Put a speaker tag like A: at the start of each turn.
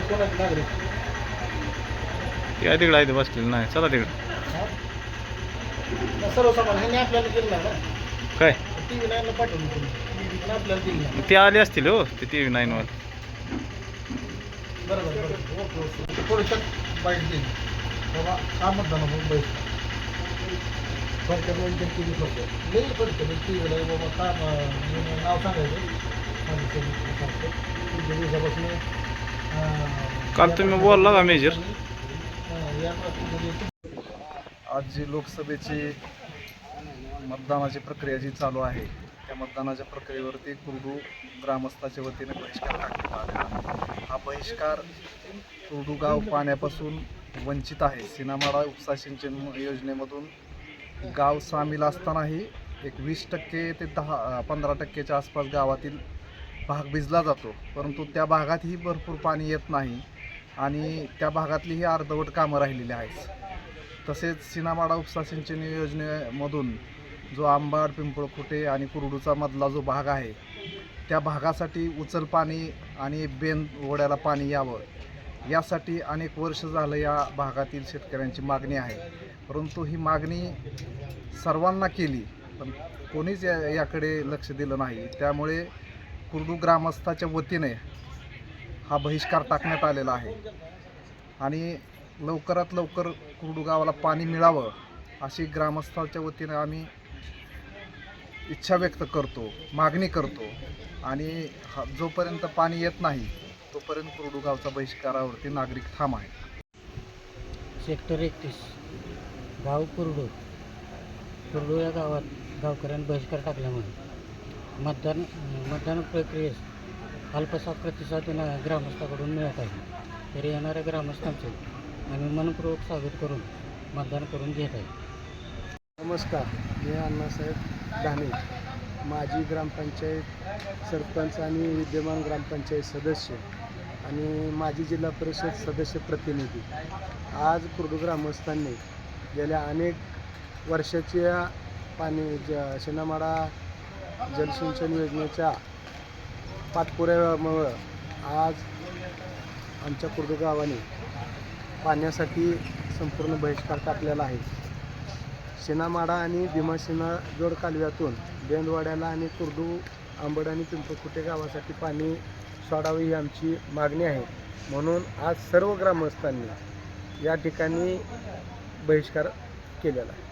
A: कोणाचे नागरिक?
B: ते आहे तिकडे आहे ते बसलेलं नाही. चला तिकडे.
A: हा? सर्वसामान्य ह्यांनी आपल्याला दिलं ना?
B: काय?
A: टी व्ही नाईनला पण आपल्याला दिलं नाही.
B: ते आले असतील हो ते टी व्ही नाईनवर
A: बरोबर बरोबर ओके ओके. थोडंसं बाईट दिली बाबा का बैठ फडक्यात म्हणजे टी व्ही लई टी व्हीला बाबा का नाव सांगायचं. माझं सांगतो. दिवसापासून
B: काल तुम्ही बोलला का मेजर.
C: आज जी लोकसभेची मतदानाची प्रक्रिया जी चालू आहे त्या मतदानाच्या प्रक्रियेवरती कुर्डू ग्रामस्थाच्या वतीने बहिष्कार टाकण्यात आलेला हा बहिष्कार कुर्डू गाव पाण्यापासून वंचित आहे. सिनामाडा उपसा सिंचन योजनेमधून गाव सामील असतानाही एक वीस टक्के ते दहा पंधरा टक्केच्या आसपास गावातील भाग भिजला जातो. परंतु त्या भागातही भरपूर पाणी येत नाही आणि त्या भागातली ही अर्धवट कामं राहिलेली आहेत. तसेच सिनामाडा उपसा सिंचन योजनेमधून जो आंबाड पिंपळखुटे आणि कुरडूचा मधला जो भाग आहे त्या भागासाठी उचल पाणी आणि बेन ओढ्याला पाणी यावं. यासाठी अनेक वर्ष झालं या भागातील शेतकऱ्यांची मागणी आहे. परंतु ही मागणी सर्वांना केली पण कोणीच या याकडे लक्ष दिलं नाही. त्यामुळे कुरडू ग्रामस्थाच्या वतीने हा बहिष्कार टाकण्यात आलेला आहे. आणि लवकरात लवकर कुर्डू गावाला पाणी मिळावं अशी ग्रामस्थाच्या वतीने आम्ही इच्छा व्यक्त करतो मागणी करतो. आणि हा जोपर्यंत पाणी येत नाही तोपर्यंत कुर्डू गावचा बहिष्कारावरती नागरिक ठाम आहे.
D: सेक्टर एकतीस गाव कुरडू. कुर्डू या गावात गावकऱ्यांनी बहिष्कार टाकल्यामुळे. मतदान मतदान प्रक्रियेस अल्पसा प्रतिसाद ग्रामस्थाकडून मिळत आहे. तरी येणाऱ्या ग्रामस्थांचे आम्ही मनपूर्वक स्वागत करून मतदान करून घेत आहे.
E: नमस्कार मी अण्णासाहेब धाने माजी ग्रामपंचायत सरपंच आणि विद्यमान ग्रामपंचायत सदस्य आणि माजी जिल्हा परिषद सदस्य प्रतिनिधी. आज कुर्डू ग्रामस्थांनी गेल्या अनेक वर्षाच्या पाणी ज शेणामाडा जलसिंचन योजनेच्या पाठपुराव्यामुळं आज आमच्या कुर्डू गावाने पाण्यासाठी संपूर्ण बहिष्कार टाकलेला आहे. शेणामाडा आणि भीमासेना जोड कालव्यातून बेंदवाड्याला आणि कुर्डू आंबड आणि पिंपळकुटे गावासाठी पाणी सोडावे ही आमची मागणी आहे. म्हणून आज सर्व ग्रामस्थांनी या ठिकाणी बहिष्कार केलेला आहे.